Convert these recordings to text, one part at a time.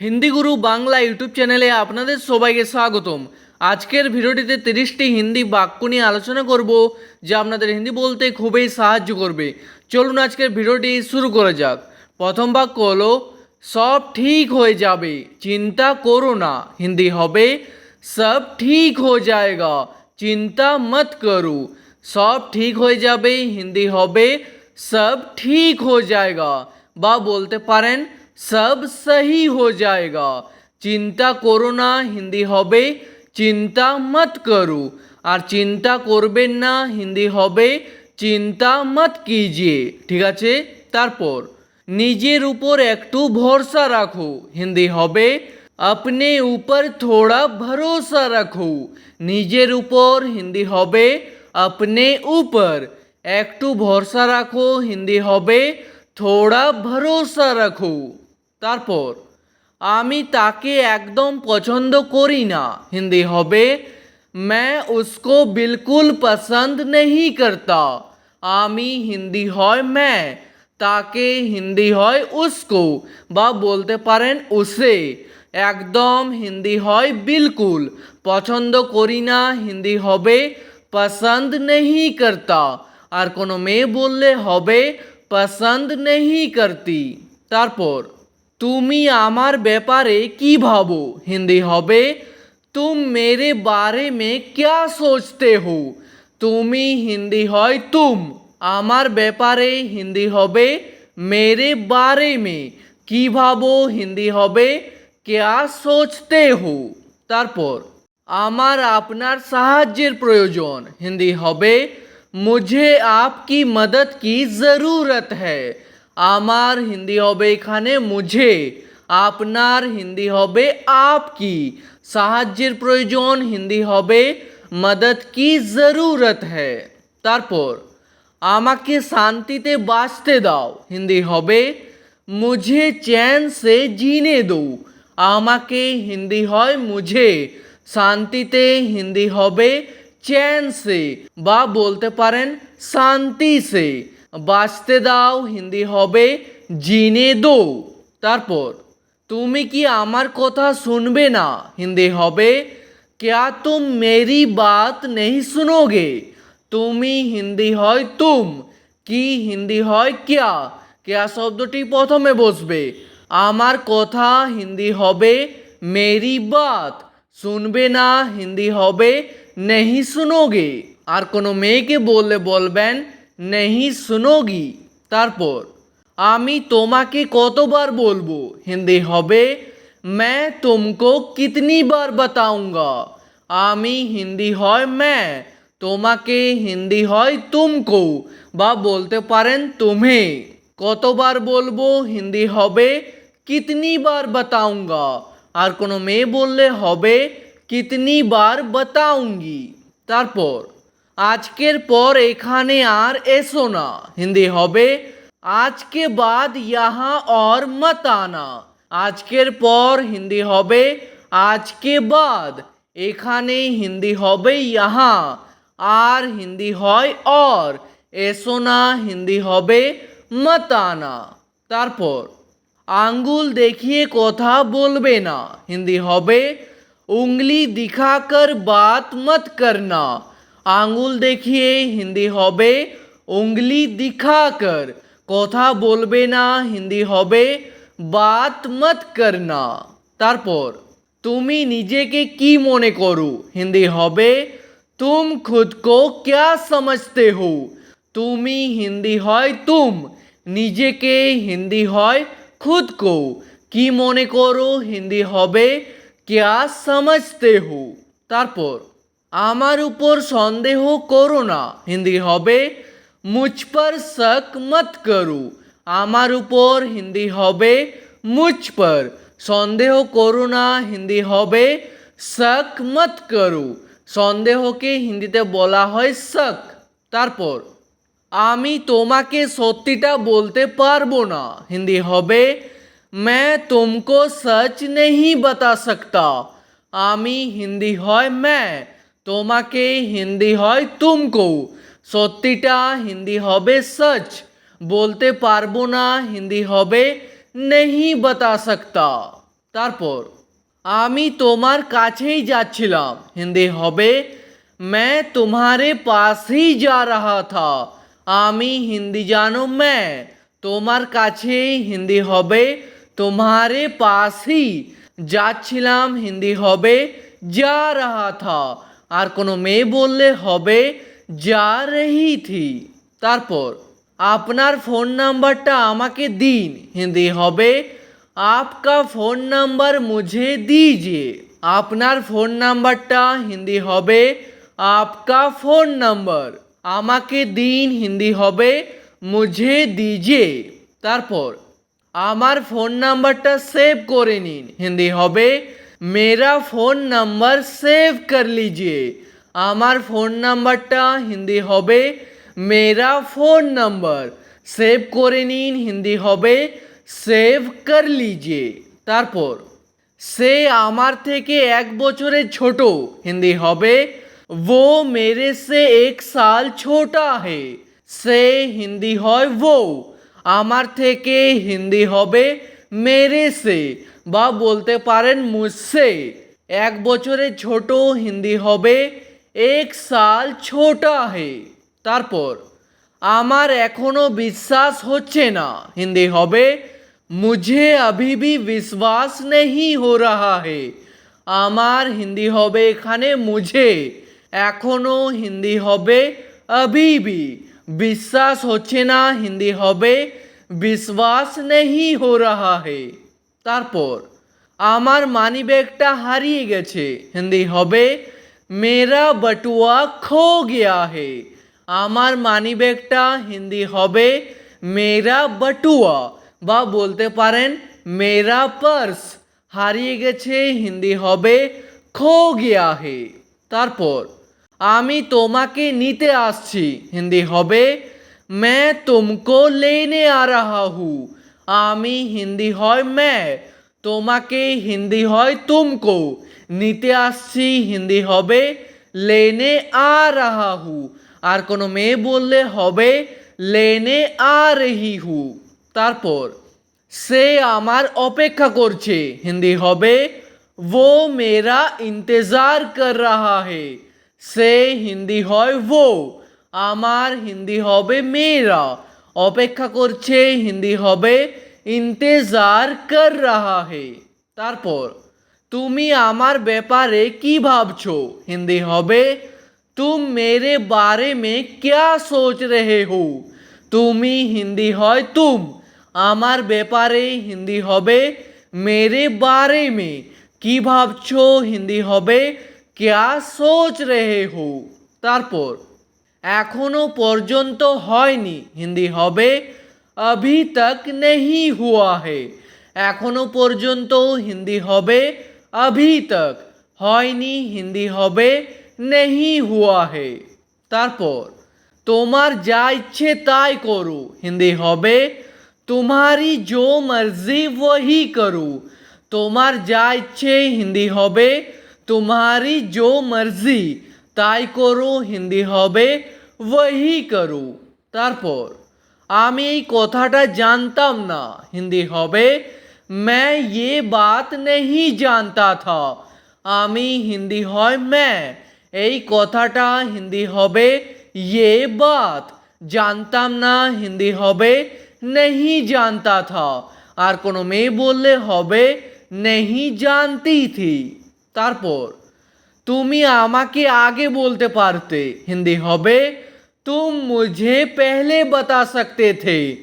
হিন্দি গুরু Bangla YouTube চ্যানেলে আপনাদের সবাইকে স্বাগতম। আজকের ভিডিওটিতে তিরিশটি হিন্দি বাক্য নিয়ে আলোচনা করব, যা আপনাদের হিন্দি বলতে খুবই সাহায্য করবে। চলুন আজকের ভিডিওটি শুরু করা যাক। প্রথম বাক্য হলো, সব ঠিক হয়ে যাবে, চিন্তা করো না। হিন্দি হবে, সব ঠিক হয়ে যায়গা, চিন্তা মত করো। সব ঠিক হয়ে যাবে, হিন্দি হবে, সব ঠিক হয়ে যায়গা। বা বলতে পারেন সব সহি হো যায়গা চিন্তা করো না হিন্দি হবে চিন্তা মত করো আর চিন্তা করবেন না হিন্দি হবে চিন্তা মত কিজিয়ে ঠিক আছে তারপর নিজের উপর একটু ভরসা রাখো হিন্দি হবে अपने ऊपर थोड़ा भरोसा रखो নিজের উপর হিন্দি হবে अपने ऊपर একটু ভরসা রাখো হিন্দি হবে থোড়া ভরসা রাখো তারপর আমি তাকে একদম পছন্দ করি না হিন্দি হবে मैं उसको बिल्कुल पसंद नहीं करता আমি হিন্দি হয় मैं তাকে হিন্দি হয় উসকো বা বলতে পারেন উসে একদম হিন্দি হয় বিলকুল পছন্দ করি না হিন্দি হবে পছন্দ নেহি করতা আর কোনো মেয়ে বললে হবে পছন্দ নেহি করতি তারপর তুমি আমার ব্যাপারে কি ভাবো হিন্দি হবে तुम मेरे बारे में क्या सोचते हो তুমি হিন্দি হয় তুম আমার ব্যাপারে হিন্দি হবে মেরে বারে মে কি ভাবো হিন্দি হবে কেয়া সোচতে হো তারপর আমার আপনার সাহায্যের প্রয়োজন হিন্দি হবে মুঝে আপকি মদত কি জরুরত হ্যায় আমার হিন্দি হবে এখানে মুঝে, আপনার হিন্দি হবে আপকি। সাহায্যের প্রয়োজন, হিন্দি হবে মদত কি জরুরত হ্যায় তারপর, আমাকে শান্তিতে বাঁচতে দাও, হিন্দি হবে মুঝে চ্যান সে জিনে দো। আমাকে হিন্দি হয় মুঝে, শান্তিতে হিন্দি হবে চ্যান সে, বা বলতে পারেন শান্তি সে। বাঁচতে দাও, হিন্দি হবে জিনে দো। তারপর, তুমি কি আমার কথা শুনবে না? হিন্দি হবে, ক্যা তুম মেরি বাত নেই শুনোগে তুমি হিন্দি হয় তুম, কি হিন্দি হয় ক্যা? ক্যা শব্দটি প্রথমে বসবে, আমার কথা হিন্দি হবে মেরি বাত, শুনবে না, হিন্দি হবে নেহি শুনোগে আর কোনো মেয়েকে বললে বলবেন নেহি শুনোগি তারপর আমি তোমাকে কতবার বলবো হিন্দি হবে मैं तुमको कितनी बार बताऊंगा আমি হিন্দি হয় मैं তোমাকে হিন্দি হয় তুমকো বা বলতে পারেন তুমি কতবার বলবো হিন্দি হবে কিতনি বার বাতাউঙ্গা আর কোনো মেয়ে বললে হবে কিতনি বার বাতাউঙ্গি তারপর আজকের পর এখানে আর এসো না হিন্দি হবে আজকে বাদ ইহা और मत आना আজকের পর হিন্দি হবে আজকে বাদ এখানে হিন্দি হবে ইহা আর হিন্দি হয় और এসো না হিন্দি হবে মত আনা তারপর আঙ্গুল দেখিয়ে কথা বলবে না হিন্দি হবে উংলি দিখাকর বাত মত করনা আঙ্গুল দেখিয়ে হিন্দি হবে, উংলি দিখাকর কথা বলবে না হিন্দি হবে, বাত মত করনা। তারপর, তুমি নিজেকে কি মনে করো? হিন্দি হবে, তুম খুদ কো ক্যা সমঝতে হো? তুমি হিন্দি হয় তুম, নিজেকে হিন্দি হয় খুদ কো। কি মনে করো? হিন্দি হবে, ক্যা সমঝতে হো? তারপর আমার উপর সন্দেহ করো না হিন্দি হবে মুঝ পর শক মত করো আমার উপর হিন্দি হবে মুঝ পর সন্দেহ করো না হিন্দি হবে শক মত করো সন্দেহকে হিন্দিতে বলা হয় শক তারপর আমি তোমাকে সত্যিটা বলতে পারবো না হিন্দি হবে मैं तुमको सच नहीं बता सकता আমি হিন্দি হয় मैं তোমাকে হিন্দি হয় তুমকো সত্যিটা হিন্দি হবে সচ বলতে পারবো না হিন্দি হবে नहीं बता सकता তারপর আমি তোমার কাছেই যাচ্ছিলাম হিন্দি হবে मैं तुम्हारे पास ही जा रहा था আমি হিন্দি জানো मैं তোমার কাছেই হিন্দি হবে তোমারে পাশই যাচ্ছিলাম হিন্দি হবে যা রাহা থা আর কোনো মেয়ে বললে হবে, যা রহি থি। তারপর, আপনার ফোন নাম্বারটা আমাকে দিন। হিন্দি হবে, আপকা ফোন নাম্বার মুঝে দিজিয়ে। আপনার ফোন নাম্বারটা হিন্দি হবে, আপকা ফোন নাম্বার আমাকে দিন, হিন্দি হবে, মুঝে দিজিয়ে। তারপর, আমার ফোন নাম্বারটা সেভ করে নিন। হিন্দি হবে মেরা ফোন নাম্বার সেভ কর লিজিয়ে আমার ফোন নাম্বারটা হিন্দি হবে মেরা ফোন নাম্বার সেভ করে নিন হিন্দি হবে সেভ কর লিজিয়ে তারপর সে আমার থেকে এক বছরের ছোট হিন্দি হবে वो मेरे से एक साल छोटा है সে হিন্দি হয় वो আমার থেকে হিন্দি হবে মেরে সে বা বলতে পারেন মুসে এক বছরে ছোট হিন্দি হবে এক সাল ছোটা হে তারপর আমার এখনও বিশ্বাস হচ্ছে না হিন্দি হবে মুঝে অভি বিশ্বাস নেই হো রাহা হে আমার হিন্দি হবে এখানে মুঝে এখনও হিন্দি হবে অভি বিশ্বাস হচ্ছে না হিন্দি হবে বিশ্বাস নেহি হো রাহা হে। তারপর, আমার মানিব্যাগটা হারিয়ে গেছে। হিন্দি হবে, মেরা বটুয়া খো গিয়া হে। আমার মানিব্যাগটা হিন্দি হবে, মেরা বটুয়া। বা বলতে পারেন, মেরা পার্স। হারিয়ে গেছে, হিন্দি হবে, খো গিয়া হে। তারপর, আমি তোমাকে নিতে আসছি। হিন্দি হবে मैं तुमको लेने आ रहा हूँ আমি হিন্দি হয় मैं তোমাকে হিন্দি হয় তুমকো নিতে আসছি হিন্দি হবে লেনে আ রাহা হু আর কোনো মেয়ে বললে হবে লেনে আ রহি হু তারপর সে আমার অপেক্ষা করছে হিন্দি হবে वो मेरा इंतज़ार कर रहा है সে হিন্দি হয় वो আমার হিন্দি হবে মেরা অপেক্ষা করছে, হিন্দি হবে ইন্তেজার কর রাহা হে। তারপর, তুমি আমার ব্যাপারে কি ভাবছ? হিন্দি হবে, তুম মেরে বারে মে ক্যা সোচ রেহে হো? তুমি হিন্দি হয় তুম। আমার ব্যাপারে হিন্দি হবে, মেরে বারে মে। কি ভাবছ? হিন্দি হবে, ক্যা সোচ রেহে হো? তারপর এখনও পর্যন্ত হয়নি। হিন্দি হবে, অভি তক নেহি হুয়া হে। এখনও পর্যন্ত হিন্দি হবে, অভি তক। হয়নি, হিন্দি হবে, নেহি হুয়া হে। তারপর, তোমার যা ইচ্ছে তাই করু। হিন্দি হবে, তোমারই জো মর্জি ওহি করু। তোমার যা ইচ্ছে, হিন্দি হবে, তোমারই জো মর্জি। তাই করো হিন্দি হবে वही করো তারপর আমি এই কথাটা জানতাম না হিন্দি হবে मैं ये बात नहीं जानता था আমি হিন্দি হয় मैं এই কথাটা হিন্দি হবে ये बात জানতাম না হিন্দি হবে नहीं जानता था আর কোনো মেয়ে বললে হবে नहीं जानती थी তারপর তুমি আমাকে আগে বলতে পারতে। হিন্দি হবে, তুম মুঝে পেহলে বাতা সকতে থে।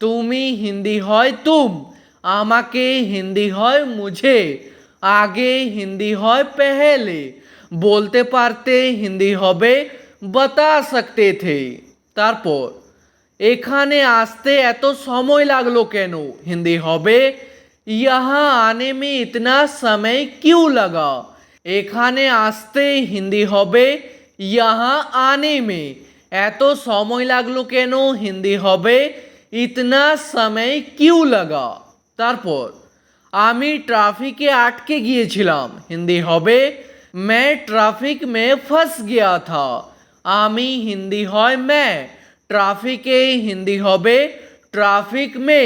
তুমি হিন্দি হয়, তুম। আমাকে হিন্দি হয়, মুঝে। আগে হিন্দি হয়, পেহলে। বলতে পারতে হিন্দি হবে, বাতা সকতে থে। তারপর, এখানে আসতে এত সময় লাগল কেন? হিন্দি হবে ইহা আনে মে ইতনা সময় কিউ লাগা? এখানে আসতে হিন্দি হবে यहाँ आने में এত সময় লাগলো কেন হিন্দি হবে ইতনা সময় কিউ লাগা তারপর আমি ট্রাফিকে আটকে গিয়েছিলাম হিন্দি হবে मैं ट्रैफिक में फंस गया था আমি হিন্দি হয় मैं ট্রাফিকে হিন্দি হবে ট্রাফিক মে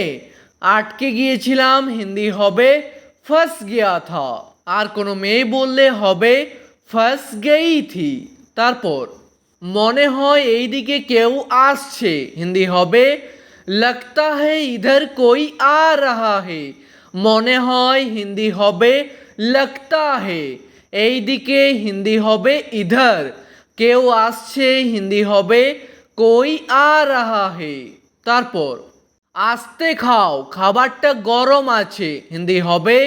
আটকে গিয়েছিলাম হিন্দি হবে ফাঁস গিয়া থা আর কোনো মেয়ে বললে হবে ফাঁস গেই থি তারপর, মনে হয় এই দিকে কেউ আসছে। হিন্দি হবে লাগতা হে ইধর কই আ রাহা হে। মনে হয় হিন্দি হবে লাগতা হে এই দিকে হিন্দি হবে, ইধর। কেউ আসছে, হিন্দি হবে, কই আ রাহা হে। তারপর, আসতে খাও, খাবারটা গরম আছে। হিন্দি হবে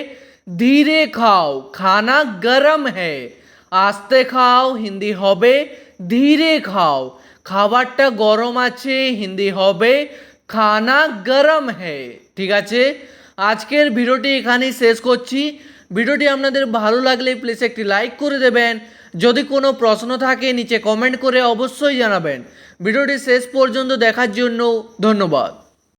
ধীরে খাও খানা গরম है। আস্তে খাও হিন্দি হবে ধীরে খাও খাবারটা গরম আছে, হিন্দি হবে, খানা গরম है। ঠিক আছে? আজকের ভিডিওটি এখানেই শেষ করছি। ভিডিওটি আপনাদের ভালো লাগলে প্লিজ একটি লাইক করে দেবেন। যদি কোনো প্রশ্ন থাকে, নিচে কমেন্ট করে অবশ্যই জানাবেন। ভিডিওটি শেষ পর্যন্ত দেখার জন্য ধন্যবাদ।